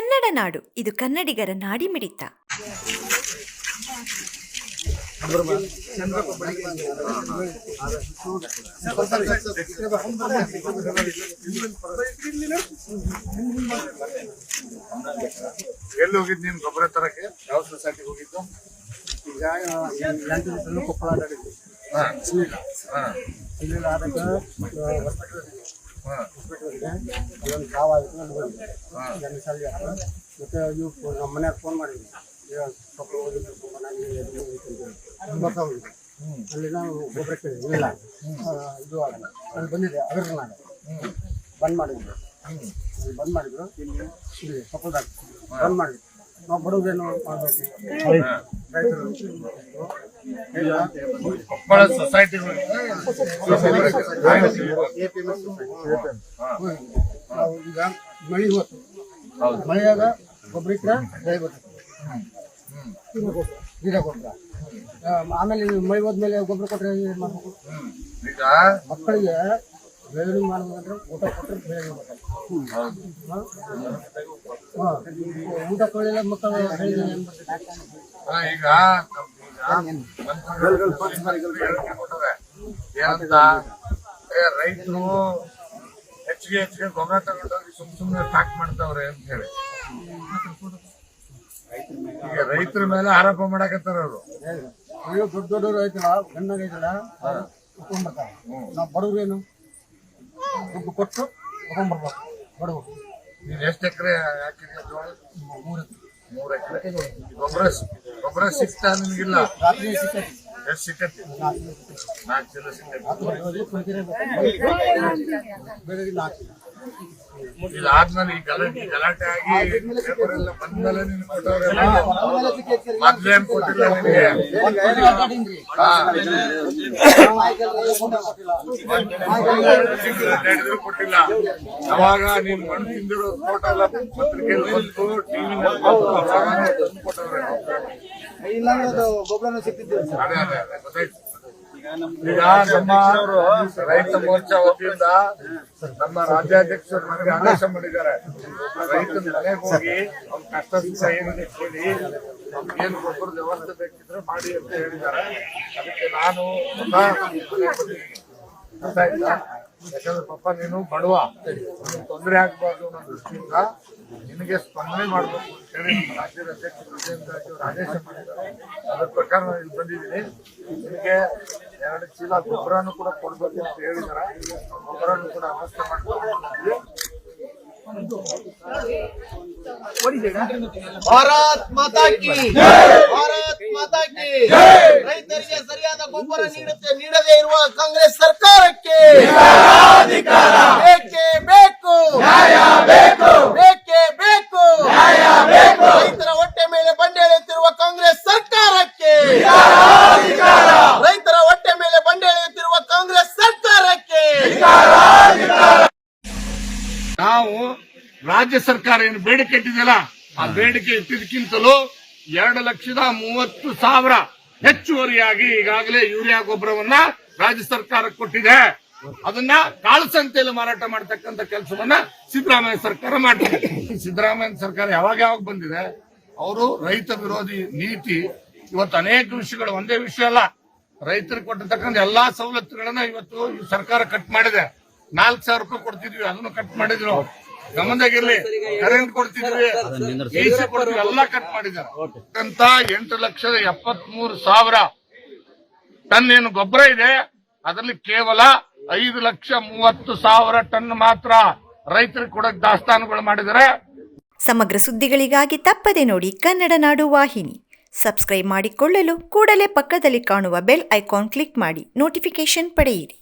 ಕನ್ನಡ ನಾಡು. ಇದು ಕನ್ನಡಿಗರ ನಾಡಿಮಿಡಿತ ಎಲ್ಲಿ ಹೋಗಿದ್ ನೀನ್ ಗೊಬ್ಬರ ತರಕ್ಕೆ? ಯಾವ ಸೊಸೈಟಿಗೆ ಹೋಗಿದ್ದು? ಈಗ ಕೊಪ್ಪಳ ಆದಾಗ. ಹಾಸ್ಪಿಟಲ್ ಹಾ ಹಾಸ್ಪಿಟಲ್ಗೆ ಅದೊಂದು ಕಾವು ಆಗಿತ್ತು ಅಲ್ಲಿ ಬಂದೆ ಎರಡು ಸಲ ಆಯ್ತು. ಮತ್ತೆ ಇವು ನಮ್ಮ ಮನೆಯಾಗ ಫೋನ್ ಮಾಡಿದ್ವಿ ಈಗ ಕೊಪ್ಪಳ ಹೋಗಿದ್ದು ತುಂಬ ನಾನು ಇಲ್ಲಿ ಎದ್ದು ಹೋಗಿದ್ದು ಅಂತ ಹೇಳಿ. ಬರ್ತಾ ಹೋಗಿದ್ದೆ ಅಲ್ಲಿ ನಾವು ಗೊಬ್ಬರ ಕೇಳಿದ್ವಿ ಇಲ್ಲ ಇದು ಆಗಲ್ಲ ಅಲ್ಲಿ ಬಂದಿದೆ ಅದ್ರ ನಾನು ಬಂದ್ ಮಾಡಿದ್ರು ಅಲ್ಲಿ ಬಂದ್ ಮಾಡಿದ್ರು ಇಲ್ಲಿ ಇಲ್ಲಿ ಕೊಪ್ಪಳದಾಗ ಬಂದ್ ಮಾಡಿದ್ರು ನಾವು ಬಡವ್ರೇನು ಮಾಡ್ಬೇಕು ರೈತರು ಇಲ್ಲ ಸೊಸೈಟಿಗಳು ಈಗ ಮಳೆ ಹೋತು ಮಳೆಯಾಗ ಗೊಬ್ಬರ ಇಟ್ಟರೆ ಬೆಳೆ ಬರ್ತದೆ ಗಿಡ ಗೊಬ್ಬರ ಆಮೇಲೆ ನೀವು ಮಳೆ ಹೋದ್ಮೇಲೆ ಗೊಬ್ಬರ ಕೊಟ್ಟರೆ ಏನು ಮಾಡ್ಬೇಕು? ಈಗ ಮಕ್ಕಳಿಗೆ ಬೆಳವಣಿಗೆ ಮಾಡ್ಬೇಕಂದ್ರೆ ಊಟ ಕೊಟ್ಟರೆ ಬೆಳವಣಿಗೆ ಬರ್ತಾರೆ ಹಾಂ. ಊಟ ಕೊಡಲಿಲ್ಲ ಮಕ್ಕಳು ಹಾ, ಈಗ ಏನಂತ ರೈತರು ಹೆಚ್ಚಿಗೆ ಹೆಚ್ಚಿಗೆ ಗೊಬ್ಬರ ತಗೊಂಡೋಗಿ ಸುಮ್ ಸುಮ್ಮನೆ ಟ್ಯಾಕ್ ಮಾಡ್ತಾವ್ರೆ ಅಂತ ಹೇಳಿ. ಈಗ ರೈತರ ಮೇಲೆ ಆರೋಪ ಮಾಡಾಕತ್ತಾರ ಅವರು. ಅಯ್ಯೋ ದೊಡ್ಡ ದೊಡ್ಡ ಐತಲ್ಲ ಗಂಡಾಗ ಐತಲ್ಲ ತಗೊಂಡ್ಬರ್ತಾರೆ ನಾವು ಬಡವ್ರೇನು? ದುಡ್ಡು ಕೊಟ್ಟು ತಗೊಂಡ್ಬರ್ಬೇಕು ಬಡವರು. ನೀವು ಎಷ್ಟು ಎಕರೆ ಮೂರು ಮೂರ್ ಎಕರೆ. ಗೊಬ್ಬರ ಗೊಬ್ಬರ ಸಿಗ್ತಾ ನಿಮ್ಗಿಲ್ಲ. ಇದಾದ್ಮೇಲೆ ಈ ಗಲಾಟೆ ಗಲಾಟೆ ಆಗಿ ಪೇಪರ್ ಎಲ್ಲ ಬಂದ್ಮೇಲೆ ನಿನ್ ಕೊಟ್ಟವ್ರೆಲ್ಲ ಮೊದ್ಲೇ ಕೊಟ್ಟಿಲ್ಲ ನಿನಗೆ ಕೊಟ್ಟಿಲ್ಲ. ಅವಾಗ ನೀನ್ ಮಣ್ಣು ತಿಂದಿರೋ ಫೋಟೋ ಎಲ್ಲ ಪತ್ರಿಕೆಯಲ್ಲಿ ಟಿವಿನಲ್ಲಿ ಕೊಟ್ಟವ್ರೆ. ಸರ್. ಅದೇ ಗೊತ್ತಾಯ್ತು. ಈಗ ನಮ್ಮ ರೈತ ಮೋರ್ಚಾ ವತಿಯಿಂದ ನಮ್ಮ ರಾಜ್ಯಾಧ್ಯಕ್ಷರು ನನಗೆ ಆದೇಶ ಮಾಡಿದ್ದಾರೆ. ರೈತನ ಮನೆಗೆ ಹೋಗಿ ಅವ್ರ ಕಷ್ಟ ಸುಖ ಏನಿದೆ ಕೇಳಿ ಏನು ಗೊಬ್ಬರದ ವ್ಯವಸ್ಥೆ ಬೇಕಿದ್ರೆ ಮಾಡಿ ಅಂತ ಹೇಳಿದ್ದಾರೆ. ಅದಕ್ಕೆ ನಾನು ಯಾಕಂದ್ರೆ ಪಪ್ಪ ನೀನು ಬಡವ. ತೊಂದರೆ ಆಗ್ಬಾರ್ದು ಅನ್ನೋ ದೃಷ್ಟಿಯಿಂದ ನಿನಗೆ ಸ್ಪಂದನೆ ಮಾಡಬೇಕು ಅಂತ ಹೇಳಿ ನಮ್ಮ ರಾಜ್ಯದ ಅಧ್ಯಕ್ಷ ಪ್ರಸಿದ್ಧ ಅವರು ಆದೇಶ ಮಾಡಿದ್ದಾರೆ. ಅದ್ರ ಪ್ರಕಾರ ನಾನು ಇಲ್ಲಿ ಬಂದಿದ್ದೀನಿ ನಿಮಗೆ ಎರಡು ಚೀಲ ಗೊಬ್ಬರನೂ ಕೂಡ ಕೊಡ್ಬೇಕು ಅಂತ ಹೇಳಿದ್ದಾರೆ. ಗೊಬ್ಬರನೂ ಕೂಡ ವ್ಯವಸ್ಥೆ ಮಾಡ್ಕೊಂಡು ಭಾರತ್ ಮಾತಾ ಕಿ ಭಾರತ್ ಮಾತಾ ಕಿ ರೈತರಿಗೆ ಸರಿಯಾದ ಗೊಬ್ಬರ ನೀಡುತ್ತೆ ನೀಡದೇ ಇರುವ ಕಾಂಗ್ರೆಸ್ ಸರ್ಕಾರಕ್ಕೆ ಬೇಕೇ ಬೇಕು ಬೇಕೇ ಬೇಕು ರೈತರ ಹೊಟ್ಟೆ ಮೇಲೆ ಬಂಡೆಳೆಯುತ್ತಿರುವ ಕಾಂಗ್ರೆಸ್ ಸರ್ಕಾರಕ್ಕೆ ರೈತರ ಹೊಟ್ಟೆ ಮೇಲೆ ಬಂಡೆಳೆಯುತ್ತಿರುವ ಕಾಂಗ್ರೆಸ್ ಸರ್ಕಾರಕ್ಕೆ ನಾವು ರಾಜ್ಯ ಸರ್ಕಾರ ಏನು ಬೇಡಿಕೆ ಇಟ್ಟಿದೆಯಲ್ಲ ಆ ಬೇಡಿಕೆ ಇಟ್ಟಿದ್ದಕ್ಕಿಂತಲೂ ಎರಡು ಲಕ್ಷದ ಮೂವತ್ತು ಸಾವಿರ ಹೆಚ್ಚುವರಿಯಾಗಿ ಈಗಾಗಲೇ ಯೂರಿಯಾ ಗೊಬ್ಬರವನ್ನ ರಾಜ್ಯ ಸರ್ಕಾರ ಕೊಟ್ಟಿದೆ. ಅದನ್ನ ಕಾಳಸಂತೆಯಲ್ಲಿ ಮಾರಾಟ ಮಾಡತಕ್ಕಂತ ಕೆಲಸವನ್ನ ಸಿದ್ದರಾಮಯ್ಯ ಸರ್ಕಾರ ಮಾಡ್ತಿದೆ. ಸಿದ್ದರಾಮಯ್ಯ ಸರ್ಕಾರ ಯಾವಾಗ ಯಾವಾಗ ಬಂದಿದೆ? ಅವರು ರೈತ ವಿರೋಧಿ ನೀತಿ ಇವತ್ತು ಅನೇಕ ವಿಷಯಗಳು ಒಂದೇ ವಿಷಯ ಅಲ್ಲ. ರೈತರಿಗೆ ಕೊಟ್ಟಿರ್ತಕ್ಕಂಥ ಎಲ್ಲಾ ಸವಲತ್ತುಗಳನ್ನ ಇವತ್ತು ಈ ಸರ್ಕಾರ ಕಟ್ ಮಾಡಿದೆ. ನಾಲ್ಕು ಸಾವಿರ ರೂಪಾಯಿ ಕೊಡ್ತಿದ್ವಿ ಅದನ್ನು ಕಟ್ ಮಾಡಿದ್ರು. ಗಮನದಾಗಿರ್ಲಿ ಕರೆಂಟ್ ಕೊಡ್ತಿದ್ವಿ ಎಲ್ಲ ಕಟ್ ಮಾಡಿದ್ದಾರೆ. ಅಂತ ಎಂಟು ಲಕ್ಷದ ಎಪ್ಪತ್ ಮೂರು ಸಾವಿರ. ಟನ್ ಏನು ಗೊಬ್ಬರ ಇದೆ ಅದರಲ್ಲಿ ಕೇವಲ ಐದು ಲಕ್ಷ ಮೂವತ್ತು ಸಾವಿರ ಟನ್ ಮಾತ್ರ ರೈತರಿಗೆ ಕೊಡಕ್ ದಾಸ್ತಾನುಗಳು ಮಾಡಿದರೆ ಸಮಗ್ರ ಸುದ್ದಿಗಳಿಗಾಗಿ ತಪ್ಪದೆ ನೋಡಿ ಕನ್ನಡ ನಾಡು ವಾಹಿನಿ. ಸಬ್ಸ್ಕ್ರೈಬ್ ಮಾಡಿಕೊಳ್ಳಲು ಕೂಡಲೇ ಪಕ್ಕದಲ್ಲಿ ಕಾಣುವ ಬೆಲ್ ಐಕಾನ್ ಕ್ಲಿಕ್ ಮಾಡಿ ನೋಟಿಫಿಕೇಶನ್ ಪಡೆಯಿರಿ.